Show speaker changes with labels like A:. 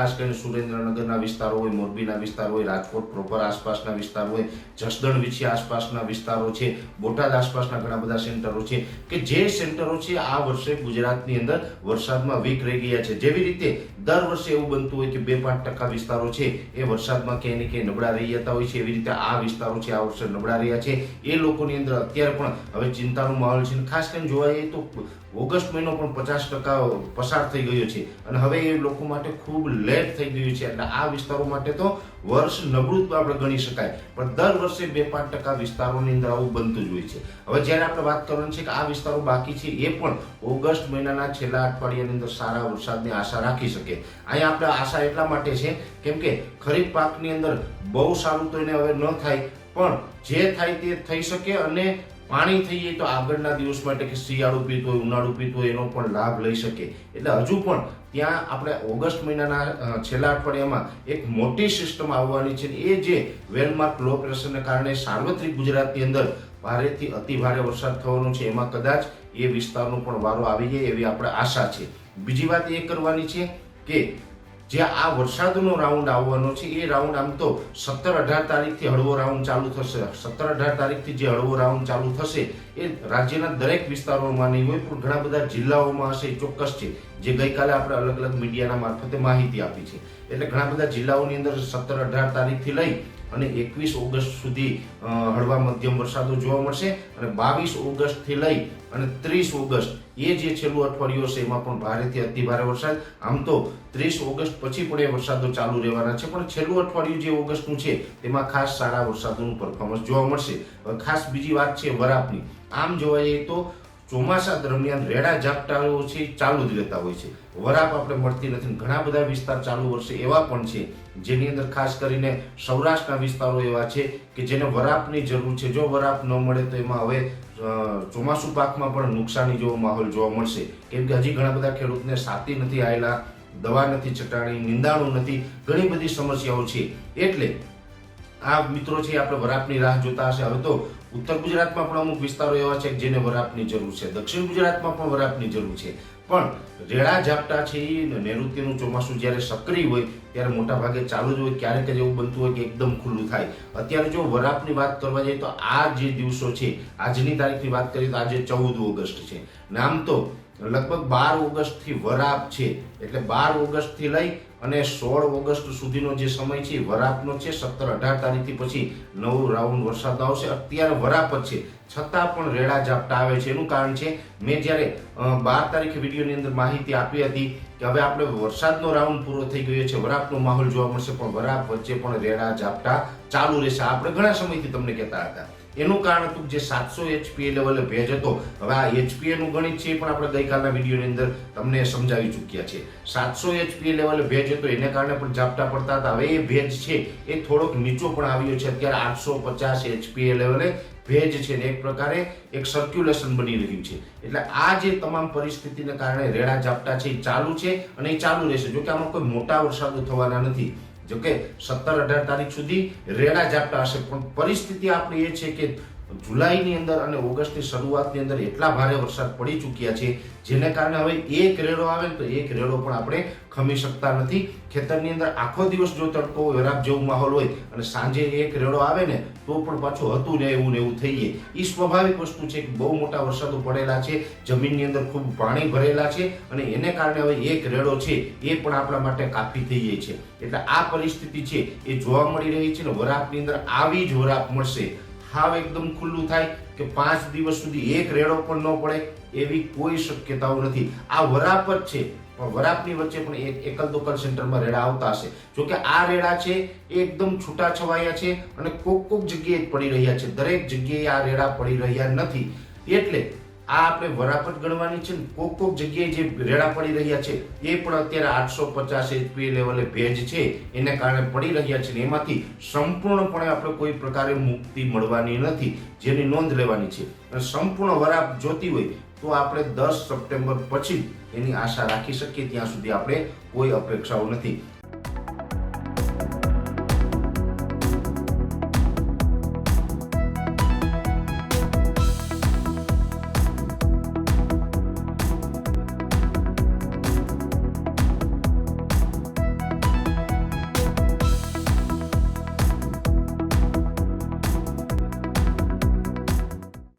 A: ખાસ કરીને સુરેન્દ્રનગરના વિસ્તારો હોય, મોરબીના વિસ્તાર હોય, રાજકોટ પ્રોપર આસપાસના વિસ્તાર હોય, જસદણ વિછી આસપાસના વિસ્તારો છે, બોટાદ આસપાસના ઘણા બધા સેન્ટરો છે કે જે સેન્ટરો છે આ વર્ષે ગુજરાતની અંદર વરસાદમાં વીક રહી ગયા છે. જેવી રીતે દર વર્ષે એવું બનતું હોય કે બે પાંચ ટકા વિસ્તારો છે એ વરસાદમાં ક્યાંય ને ક્યાંય નબળા રહી જતા હોય છે. એવી રીતે આ વિસ્તારો છે આ વર્ષે નબળા રહ્યા છે. એ લોકોની અંદર અત્યારે પણ હવે ચિંતાનો માહોલ છે ખાસ કરીને જોવા જઈએ તો ઓગસ્ટ મહિનો પણ પચાસ ટકા પસાર થઈ ગયો છે. અને હવે એ લોકો માટે ખૂબ લેટ થઈ ગયું છે. એટલે આ વિસ્તારો માટે તો વર્ષ નબળું તો આપણે ગણી શકાય. પણ દર વર્ષે બે પાંચ ટકા વિસ્તારોની અંદર આવું બનતું જ હોય છે. હવે જ્યારે આપણે વાત કરવાની છે કે આ વિસ્તારો બાકી છે, એ પણ ઓગસ્ટ મહિનાના છેલ્લા અઠવાડિયાની અંદર સારા વરસાદની આશા રાખી શકે. અહીંયા આપણે આશા એટલા માટે છે, કેમ કે ખરીફ પાકની અંદર બહુ સારું તો એને હવે ન થાય, પણ જે થાય તે થઈ શકે અને પાણી થઈ જાય તો આગળના દિવસ માટે કે શિયાળુ પીતું હોય, ઉનાળુ પીતું હોય, એનો પણ લાભ લઈ શકે. એટલે હજુ પણ ત્યાં આપણે ઓગસ્ટ મહિનાના છેલ્લા અઠવાડિયામાં એક મોટી સિસ્ટમ આવવાની છે એ જે વેલમાર્ક લો પ્રેશરને કારણે સાર્વત્રિક ગુજરાતની અંદર ભારેથી અતિ ભારે વરસાદ થવાનો છે. એમાં કદાચ એ વિસ્તારનો પણ વારો આવી જાય એવી આપણે આશા છે. બીજી વાત એ કરવાની છે કે જે આ વરસાદનો રાઉન્ડ આવવાનો છે, એ રાઉન્ડ આમ તો સત્તર અઢાર તારીખથી હળવો રાઉન્ડ ચાલુ થશે. સત્તર અઢાર તારીખથી જે હળવો રાઉન્ડ ચાલુ થશે, એ રાજ્યના દરેક વિસ્તારોમાં નહીં હોય, પણ ઘણા બધા જિલ્લાઓમાં હશે, એ ચોક્કસ છે. જે ગઈકાલે આપણે અલગ અલગ મીડિયાના મારફતે માહિતી આપી છે. એટલે ઘણા બધા જિલ્લાઓની અંદર સત્તર અઢાર તારીખથી લઈ અને એકવીસ ઓગસ્ટ સુધી હળવા મધ્યમ વરસાદો જોવા મળશે અને બાવીસ ઓગસ્ટથી લઈ અને ત્રીસ ઓગસ્ટ એ જે છેલ્લું અઠવાડિયું હશે, એમાં પણ ભારેથી અતિભારે વરસાદ. આમ તો ત્રીસ ઓગસ્ટ પછી પણ એ વરસાદો ચાલુ રહેવાના છે, પણ છેલ્લું અઠવાડિયું જે ઓગસ્ટનું છે, તેમાં ખાસ સારા વરસાદોનું પરફોર્મન્સ જોવા મળશે. ખાસ બીજી વાત છે વરાપની. આમ જોવા જઈએ તો ચોમાસા દરમિયાન રેડા ઝાપટાઓ છે, ચાલુ જ રહેતા હોય છે. વરાપ આપણે મળતી નથી. ઘણા બધા વિસ્તાર ચાલુ વર્ષે એવા પણ છે, જેની અંદર ખાસ કરીને સૌરાષ્ટ્રના વિસ્તારો એવા છે કે જેને વરાપની જરૂર છે. જો વરાપ ન મળે તો એમાં હવે ચોમાસુ પાકમાં પણ નુકસાની જેવો માહોલ જોવા મળશે. કેમ કે હજી ઘણા બધા ખેડૂતને સાતી નથી આવેલા દવા નથી છટાણી, નિંદાણું નથી, ઘણી બધી સમસ્યાઓ છે. એટલે આ મિત્રો છે આપણે વરાપની રાહ જોતા હશે. હવે તો ઉત્તર ગુજરાતમાં પણ અમુક વિસ્તારો એવા છે જેને વરાપની જરૂર છે, દક્ષિણ ગુજરાતમાં પણ વરાપની જરૂર છે. પણ રેડા ઝાપટા છે એ નૈઋત્યનું ચોમાસું જ્યારે સક્રિય હોય, ત્યારે મોટા ભાગે ચાલુ જ હોય, ક્યારેક જ એવું બનતું હોય કે એકદમ ખુલ્લું થાય. અત્યારે જો વરાપની વાત કરવા જઈએ તો આ જે દિવસો છે, આજની તારીખની વાત કરીએ તો આજે ચૌદ ઓગસ્ટ છે. નામ તો લગભગ બાર ઓગસ્ટથી વરાપ છે. એટલે બાર ઓગસ્ટથી લઈ અને સોળ ઓગસ્ટ સુધીનો જે સમય છે વરાપનો છે. સત્તર અઢાર તારીખથી પછી નવું રાઉન્ડ વરસાદ આવશે. અત્યારે વરાપ જ છે. છતાં પણ રેડા ઝાપટા આવે છે. એનું કારણ છે, મેં જ્યારે બાર તારીખે વિડીયોની અંદર માહિતી આપી હતી કે હવે આપણે વરસાદનો રાઉન્ડ પૂરો થઈ ગયો છે, વરાપનો માહોલ જોવા મળશે. પણ વરાપ વચ્ચે પણ રેડા ઝાપટા ચાલુ રહેશે. આપણે ઘણા સમયથી તમને કહેતા હતા. એનું કારણ હતું જે સાતસો એચપીએ લેવલે ભેજ હતો. હવે આ એચપીએ નું ગણિત છે એ પણ આપણે ગઈકાલના વિડીયોની અંદર તમને સમજાવી ચૂક્યા છે. સાતસો એચપીએ લેવલે ભેજ હતો, એને કારણે પણ ઝાપટા પડતા હતા. હવે એ ભેજ છે, એ થોડોક નીચો પણ આવ્યો છે. અત્યારે આઠસો પચાસ એચપીએ લેવલે ભેજ છે ને એક પ્રકારે એક સર્ક્યુલેશન બની રહ્યું છે. એટલે આ જે તમામ પરિસ્થિતિને કારણે રેડા ઝાપટા છે, એ ચાલુ છે અને એ ચાલુ રહેશે. જો કે આમાં કોઈ મોટા વરસાદો થવાના નથી. જોકે સત્તર અઢાર તારીખ સુધી રેડા જાપતા હશે. પણ પરિસ્થિતિ આપણી એ છે કે જુલાઈની અંદર અને ઓગસ્ટની શરૂઆતની અંદર એટલા ભારે વરસાદ પડી ચૂક્યા છે, જેને કારણે હવે એક રેડો આવે ને તો એક રેડો પણ આપણે ખમી શકતા નથી. ખેતરની અંદર આખો દિવસ જો તડકો વરાપ જેવું માહોલ હોય અને સાંજે એક રેડો આવે ને તો પણ પાછું હતું ને એવું ને એવું થઈ જાય. એ સ્વાભાવિક વસ્તુ છે કે બહુ મોટા વરસાદો પડેલા છે, જમીનની અંદર ખૂબ પાણી ભરેલા છે અને એને કારણે હવે એક રેડો છે એ પણ આપણા માટે કાફી થઈ છે. એટલે આ પરિસ્થિતિ છે એ જોવા મળી રહી છે ને વરાપની અંદર આવી જ વરાપ મળશે. હાવ એકદમ ખુલ્લું થાય કે પાંચ દિવસ સુધી એક રેડો પણ ન પડે એવી કોઈ શક્યતાઓ નથી. આ વરાપ જ છે, પણ વરાપની વચ્ચે પણ એક એકલ દોકલ સેન્ટરમાં રેડા આવતા હશે. જો કે આ રેડા છે એ એકદમ છૂટા છવાયા છે અને કોક કોક જગ્યાએ પડી રહ્યા છે. દરેક જગ્યાએ આ રેડા પડી રહ્યા નથી. એટલે આ આપણે વરાપટ ગણવાની છે ને, કોક કોક જગ્યાએ જે રેડા પડી રહ્યા છે, એ પણ અત્યારે આઠસો પચાસ એચપી લેવલે ભેજ છે, એને કારણે પડી રહ્યા છે ને, એમાંથી સંપૂર્ણપણે આપણે કોઈ પ્રકારે મુક્તિ મળવાની નથી, જેની નોંધ લેવાની છે. અને સંપૂર્ણ વરાપ જોતી હોય તો આપણે દસ સપ્ટેમ્બર પછી એની આશા રાખી શકીએ, ત્યાં સુધી આપણે કોઈ અપેક્ષાઓ નથી.